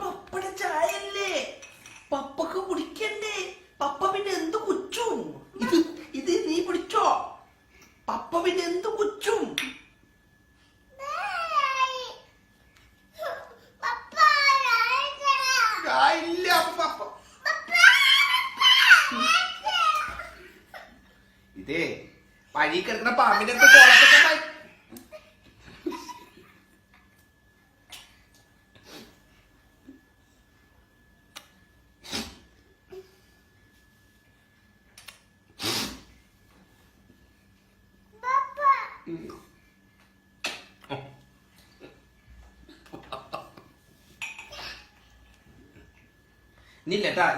പപ്പട ചായല്ലേ? പപ്പക്ക് കുടിക്കണ്ടേ? പാമ്പിന്റെ അടുത്ത് കോളത്തൊക്കെ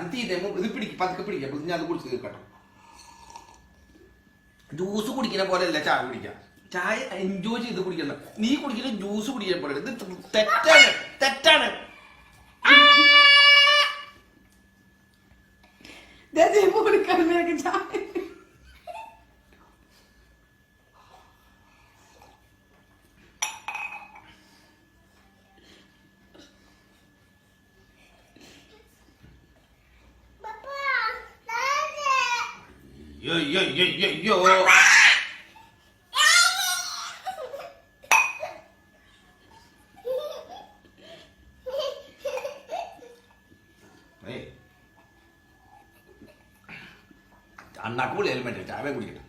ഇത് ഇതേ ഇത് പിടിക്കും പതുക്കെ പിടിക്കാം. അപ്പൊ ഞാൻ അത് കുടിച്ച് തീർക്കട്ടെ. ജ്യൂസ് കുടിക്കുന്ന പോലെ അല്ല ചായ കുടിക്കുക ചായ എൻജോയ് ചെയ്ത് കുടിക്കണം നീ കുടിക്കുന്ന ജ്യൂസ് കുടിക്കാൻ പോലെ ഇത് തെറ്റാണ് തെറ്റാണ്. ചായ. അയ്യോ അയ്യോ അയ്യോ അയ്യോ അണ്ണാക്ക് പൊളിയാലും ഹെൽമെറ്റ് ചായ കുടിക്കട്ടെ.